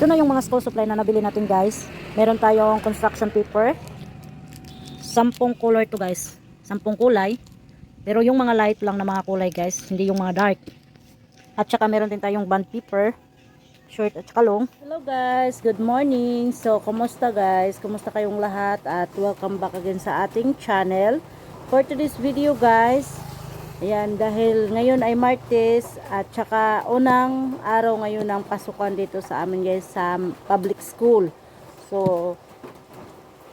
Ito na yung mga school supply na nabili natin guys. Meron tayong construction paper. Sampung color to guys. Sampung kulay. Pero yung mga light lang na mga kulay guys. Hindi yung mga dark. At saka meron din tayong bond paper. Short at saka long. Hello guys. Good morning. So, kumusta guys? Kumusta kayong lahat? At welcome back again sa ating channel. For today's video guys. Ayan, dahil ngayon ay Martes at saka unang araw ngayon ng pasukan dito sa amin guys sa public school. So,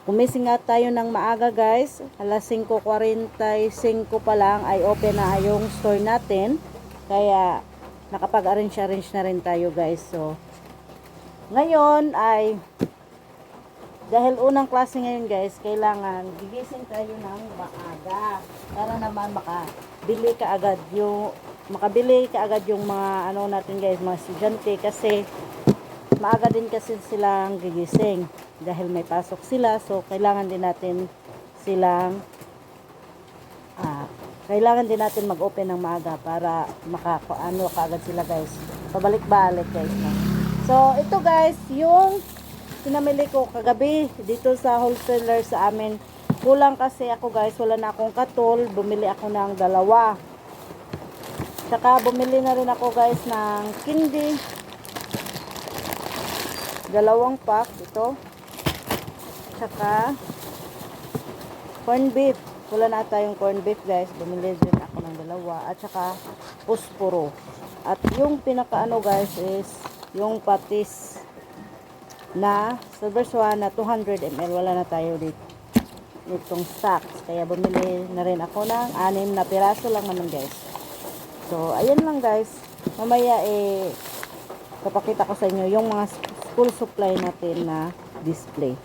Gumising nga tayo ng maaga guys. Alas 5.45 pa lang ay open na yung store natin. Kaya nakapag-arrange-arrange na rin tayo guys. So, ngayon ay dahil unang klase ngayon guys, kailangan gigising tayo ng maaga para naman makabili ka agad yung makabili ka agad yung mga ano natin guys, mga estudyante kasi maaga din kasi silang gigising dahil may pasok sila so kailangan din natin silang ah, kailangan din natin mag-open ng maaga para makaano kaagad sila guys pabalik-balik guys no? so ito guys yung pinamili ko kagabi dito sa wholesaler sa amin. Kulang kasi ako guys wala na akong katol. Bumili ako ng dalawa. Saka bumili na rin ako guys ng kindi. Dalawang pack ito. Saka corn beef. Wala na tayong corn beef guys. Bumili din ako ng dalawa. At saka pusporo. At yung pinaka ano guys is yung patis na silver swan na 200 ml wala na tayo dito itong stocks kaya bumili na rin ako ng anim na piraso lang naman guys. So ayan lang guys. Mamaya eh papakita ko sa inyo yung mga school supply natin na display.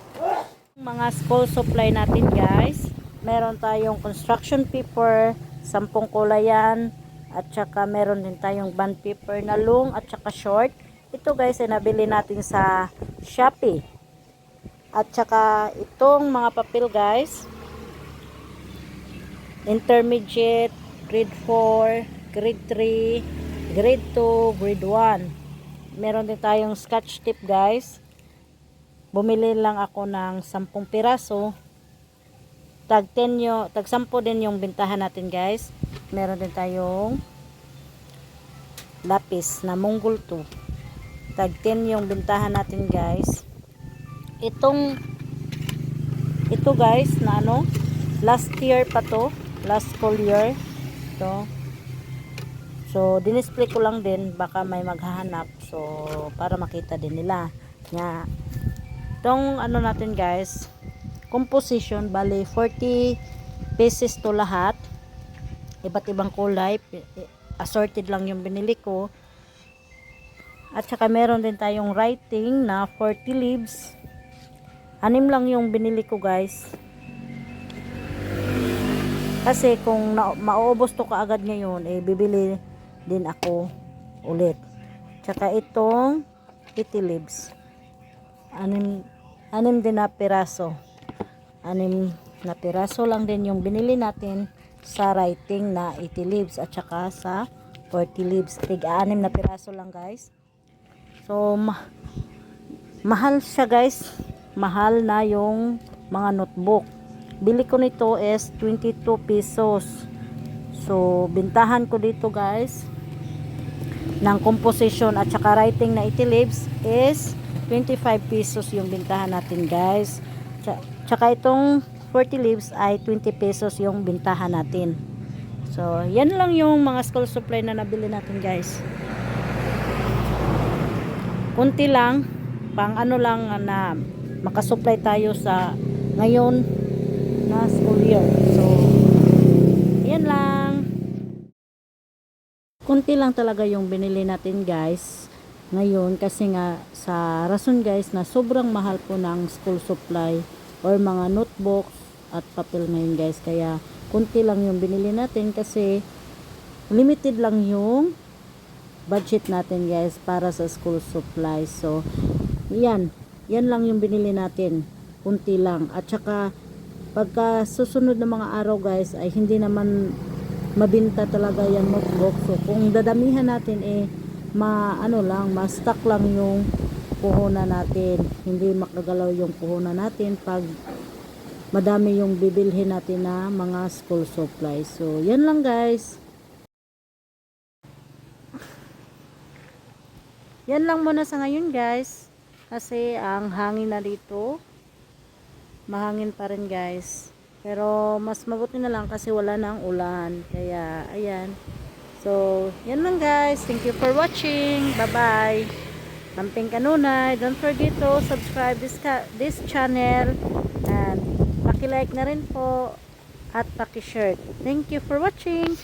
Mga school supply natin guys meron tayong construction paper sampung kulay yan at saka meron din tayong bond paper na long at saka short ito guys ay nabili natin sa Shopee. At saka itong mga papel guys. Intermediate grade 4 grade 3 grade 2 grade 1 meron din tayong scotch tip guys. Bumili lang ako ng 10 piraso. Tag 10 yung, tag 10 din yung bintahan natin guys. Meron din tayong lapis na Mongol 2 tag 10 yung bintahan natin guys. Itong ito guys na ano last year pa to last school year. To so dinisplay ko lang din baka may maghahanap. So para makita din nila. Nga itong ano natin guys composition bali 40 pieces to lahat. Iba't ibang kulay assorted lang yung binili ko at saka meron din tayong writing na 40 leaves. Anim lang yung binili ko guys. Kasi kung mauubos to kaagad ngayon eh bibili din ako ulit. Tsaka itong 80 leaves. Anim, anim din na piraso. Anim na piraso lang din yung binili natin sa writing na 80 leaves at saka sa 40 leaves. Tig anim na piraso lang guys so ma mahal siya guys. Mahal na yung mga notebook. Bili ko nito is 22 pesos. So bintahan ko dito guys ng composition at saka writing na 80 leaves is 25 pesos yung bintahan natin guys. Tsa- tsaka itong 40 leaves ay 20 pesos yung bintahan natin. So yan lang yung mga school supply na nabili natin guys kunti lang pang ano lang na makasupply tayo sa ngayon na school year. So yan lang. Kunti lang talaga yung binili natin guys ngayon. Kasi nga sa rason guys na sobrang mahal po ng school supply or mga notebooks at papel ngayon guys. Kaya kunti lang yung binili natin kasi limited lang yung budget natin guys para sa school supply so yan yan lang yung binili natin kunti lang at saka pagka susunod na mga araw guys ay hindi naman mabinta talaga yan notebook so kung dadamihan natin eh ma ano lang ma stock lang yung puhunan natin. Hindi makagalaw yung puhunan natin pag madami yung bibilhin natin na mga school supplies. So, yan lang guys. Yan lang muna sa ngayon guys. Kasi ang hangin na dito, mahangin pa rin guys. Pero mas mabuti na lang kasi wala na ang ulan. Kaya, ayan. So, yan lang guys. Thank you for watching. Bye-bye. Lamping Kanunay. Don't forget to subscribe this, this channel. And, paki-like na rin po. At paki-share. Thank you for watching.